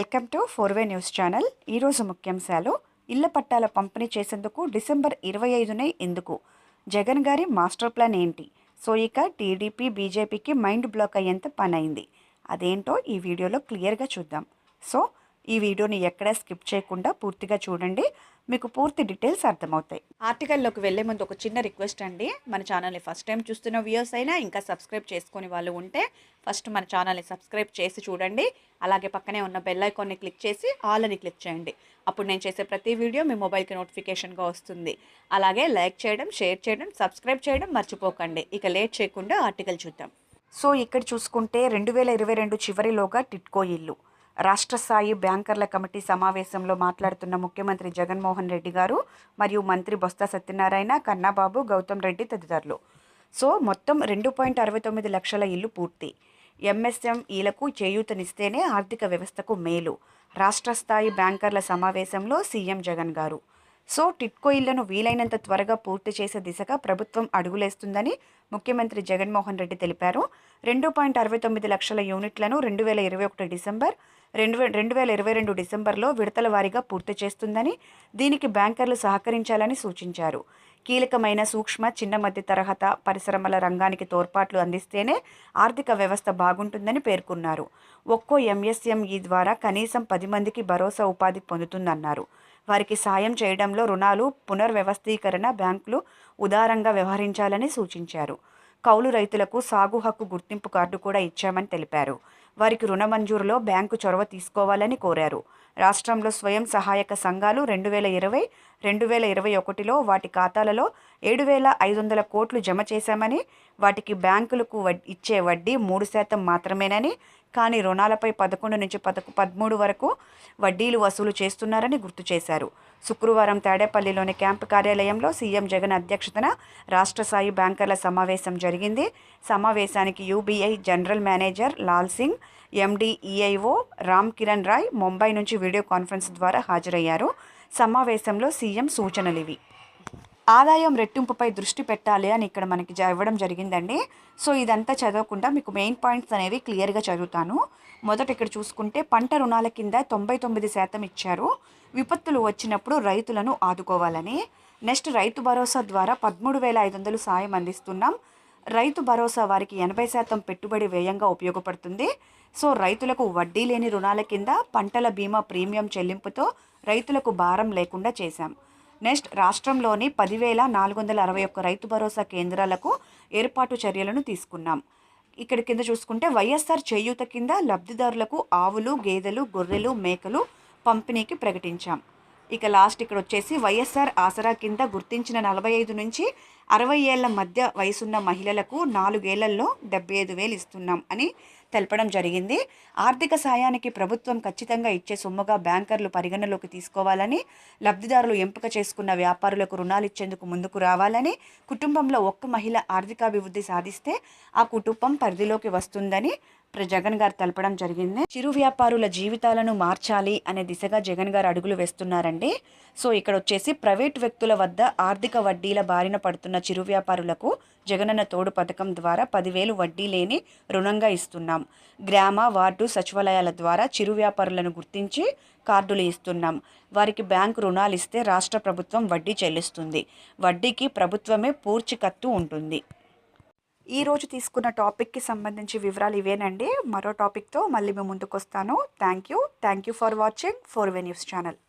Welcome to four way news channel. ఈరోజు ముఖ్యాంశాలు ఇళ్ళ పట్టాల పంపిణీ చేసేందుకు డిసెంబర్ ఇరవై ఐదునే ఎందుకు? జగన్ గారి మాస్టర్ ప్లాన్ ఏంటి? సో ఇక టీడీపీ బీజేపీకి మైండ్ బ్లాక్ అయ్యేంత పని అయింది అదేంటో ఈ వీడియోలో క్లియర్గా చూద్దాం. సో ఈ వీడియోని ఎక్కడా స్కిప్ చేయకుండా పూర్తిగా చూడండి. మీకు పూర్తి డీటెయిల్స్ అర్థమవుతాయి. ఆర్టికల్లోకి వెళ్ళే ముందు ఒక చిన్న రిక్వెస్ట్ అండి. మన ఛానల్ని ఫస్ట్ టైం చూస్తున్న వ్యూయర్స్ అయినా ఇంకా సబ్స్క్రైబ్ చేసుకునే వాళ్ళు ఉంటే ఫస్ట్ మన ఛానల్ని సబ్స్క్రైబ్ చేసి చూడండి. అలాగే పక్కనే ఉన్న బెల్ ఐకాన్ని క్లిక్ చేసి ఆల్ అని క్లిక్ చేయండి. అప్పుడు నేను చేసే ప్రతి వీడియో మీ మొబైల్కి నోటిఫికేషన్గా వస్తుంది. అలాగే లైక్ చేయడం షేర్ చేయడం సబ్స్క్రైబ్ చేయడం మర్చిపోకండి. ఇక లేట్ చేయకుండా ఆర్టికల్ చూద్దాం. సో ఇక్కడ చూసుకుంటే రెండు వేల ఇరవై రెండు చివరిలోగా టిట్కో ఇల్లు. రాష్ట్ర స్థాయి బ్యాంకర్ల కమిటీ సమావేశంలో మాట్లాడుతున్న ముఖ్యమంత్రి జగన్మోహన్ రెడ్డి గారు మరియు మంత్రి బొత్స సత్యనారాయణ కన్నాబాబు గౌతమ్ రెడ్డి తదితరులు. సో మొత్తం రెండు పాయింట్ అరవై తొమ్మిది లక్షల ఇల్లు పూర్తి. ఎంఎస్ఎంఈలకు చేయూతనిస్తేనే ఆర్థిక వ్యవస్థకు మేలు. రాష్ట్ర స్థాయి బ్యాంకర్ల సమావేశంలో సీఎం జగన్ గారు. సో టిట్కో ఇళ్ళను వీలైనంత త్వరగా పూర్తి చేసే దిశగా ప్రభుత్వం అడుగులేస్తుందని ముఖ్యమంత్రి జగన్మోహన్ రెడ్డి తెలిపారు. రెండు పాయింట్ అరవై తొమ్మిది లక్షల యూనిట్లను రెండు వేల ఇరవై ఒకటి డిసెంబర్ రెండు వే రెండు వేల ఇరవై రెండు డిసెంబర్లో విడతల వారీగా పూర్తి చేస్తుందని దీనికి బ్యాంకర్లు సహకరించాలని సూచించారు. కీలకమైన సూక్ష్మ చిన్న మధ్య తరహత పరిశ్రమల రంగానికి తోడ్పాట్లు అందిస్తేనే ఆర్థిక వ్యవస్థ బాగుంటుందని పేర్కొన్నారు. ఒక్కో ఎంఎస్ఎంఈ ద్వారా కనీసం పది మందికి భరోసా ఉపాధి పొందుతుందన్నారు. వారికి సాయం చేయడంలో రుణాలు పునర్వ్యవస్థీకరణ బ్యాంకులు ఉదారంగా వ్యవహరించాలని సూచించారు. కౌలు రైతులకు సాగు హక్కు గుర్తింపు కార్డు కూడా ఇచ్చామని తెలిపారు. వారికి రుణమంజూరులో బ్యాంకు చొరవ తీసుకోవాలని కోరారు. రాష్ట్రంలో స్వయం సహాయక సంఘాలు రెండు వేల ఇరవై రెండు వేల ఇరవై ఒకటిలో వాటి ఖాతాలలో ఏడు వేల ఐదు వందల కోట్లు జమ చేశామని వాటికి బ్యాంకులకు వడ్ ఇచ్చే వడ్డీ మూడు శాతం మాత్రమేనని కానీ రుణాలపై పదకొండు నుంచి పదకు పదమూడు వరకు వడ్డీలు వసూలు చేస్తున్నారని గుర్తు చేశారు. శుక్రవారం తాడేపల్లిలోని క్యాంపు కార్యాలయంలో సీఎం జగన్ అధ్యక్షతన రాష్ట్ర స్థాయి బ్యాంకర్ల సమావేశం జరిగింది. సమావేశానికి UBI general manager Lal Singh MD EIO Ram Kiran Rai Mumbai నుంచి వీడియో కాన్ఫరెన్స్ ద్వారా హాజరయ్యారు. సమావేశంలో సీఎం సూచనలు ఇవి. ఆదాయం రెట్టింపుపై దృష్టి పెట్టాలి అని ఇక్కడ మనకి జ- ఇవ్వడం జరిగిందండి. సో ఇదంతా చదవకుండా మీకు మెయిన్ పాయింట్స్ అనేవి క్లియర్గా చదువుతాను. మొదట ఇక్కడ చూసుకుంటే పంట రుణాల కింద తొంభై తొమ్మిది శాతం ఇచ్చారు. విపత్తులు వచ్చినప్పుడు రైతులను ఆదుకోవాలని. నెక్స్ట్ రైతు భరోసా ద్వారా పదమూడు వేల ఐదు వందలు సాయం అందిస్తున్నాం. రైతు భరోసా వారికి ఎనభై శాతం పెట్టుబడి వ్యయంగా ఉపయోగపడుతుంది. సో రైతులకు వడ్డీ లేని రుణాల కింద పంటల బీమా ప్రీమియం చెల్లింపుతో రైతులకు భారం లేకుండా చేశాం. నెక్స్ట్ రాష్ట్రంలోని పదివేల నాలుగు వందల అరవై ఒక్క రైతు భరోసా కేంద్రాలకు ఏర్పాటు చర్యలను తీసుకున్నాం. ఇక్కడ కింద చూసుకుంటే వైఎస్ఆర్ చేయూత కింద లబ్ధిదారులకు ఆవులు గేదెలు గొర్రెలు మేకలు పంపిణీకి ప్రకటించాం. ఇక లాస్ట్ ఇక్కడ వచ్చేసి వైఎస్ఆర్ ఆసరా కింద గుర్తించిన నలభై ఐదు నుంచి అరవై ఏళ్ళ మధ్య వయసున్న మహిళలకు నాలుగేళ్ళలో డెబ్బై ఐదు వేలు ఇస్తున్నాం అని తెలపడం జరిగింది. ఆర్థిక సాయానికి ప్రభుత్వం ఖచ్చితంగా ఇచ్చే సొమ్ముగా బ్యాంకర్లు పరిగణలోకి తీసుకోవాలని లబ్ధిదారులు ఎంపిక చేసుకున్న వ్యాపారులకు రుణాలు ఇచ్చేందుకు ముందుకు రావాలని కుటుంబంలో ఒక్క మహిళ ఆర్థికాభివృద్ధి సాధిస్తే ఆ కుటుంబం పరిధిలోకి వస్తుందని జగన్ గారు తెలపడం జరిగింది. చిరు వ్యాపారుల జీవితాలను మార్చాలి అనే దిశగా జగన్ గారు అడుగులు వేస్తున్నారండి. సో ఇక్కడ వచ్చేసి ప్రైవేట్ వ్యక్తుల వద్ద ఆర్థిక వడ్డీల బారిన పడుతున్న చిరు వ్యాపారులకు జగనన్న తోడు పథకం ద్వారా పదివేలు వడ్డీ లేని రుణంగా ఇస్తున్నాం. గ్రామ వార్డు సచివాలయాల ద్వారా చిరు వ్యాపారులను గుర్తించి కార్డులు ఇస్తున్నాం. వారికి బ్యాంకు రుణాలు ఇస్తే రాష్ట్ర ప్రభుత్వం వడ్డీ చెల్లిస్తుంది. వడ్డీకి ప్రభుత్వమే పూర్చికత్తు ఉంటుంది. ఈ రోజు తీసుకున్న టాపిక్కి సంబంధించి వివరాలు ఇవేనండి. మరో టాపిక్తో మళ్ళీ మేము ముందుకు వస్తాను thank you thank you for watching four way news channel